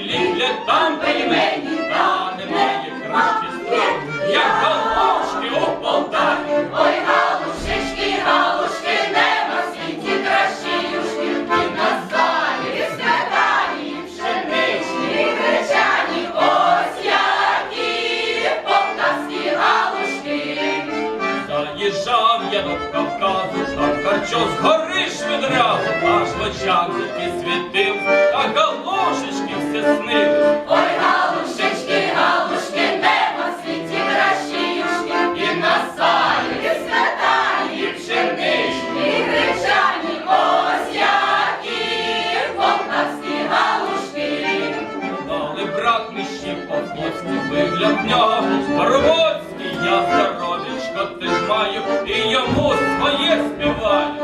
ліплять там пельмені, та немає кращі строк, як галочки у Полтаві. Ой, галушечки, галушки, нема світі кращі юшки, і на залі, і сметані, і пшеничні, і гречані, ось які полтавські галушки. Заїжджав я до Кавказу, там харчо згорів як же ти світив, та галушечки все снив. Ой, галушечки, галушки, небо світів рашіюшки, і на салі, і сметані, і пшеничні, і гречані, ось які полтавські галушки. Але брат не ще по-хлопськи вигляд в нього, Боровоцький я здоровічко теж маю, і йому своє співаю.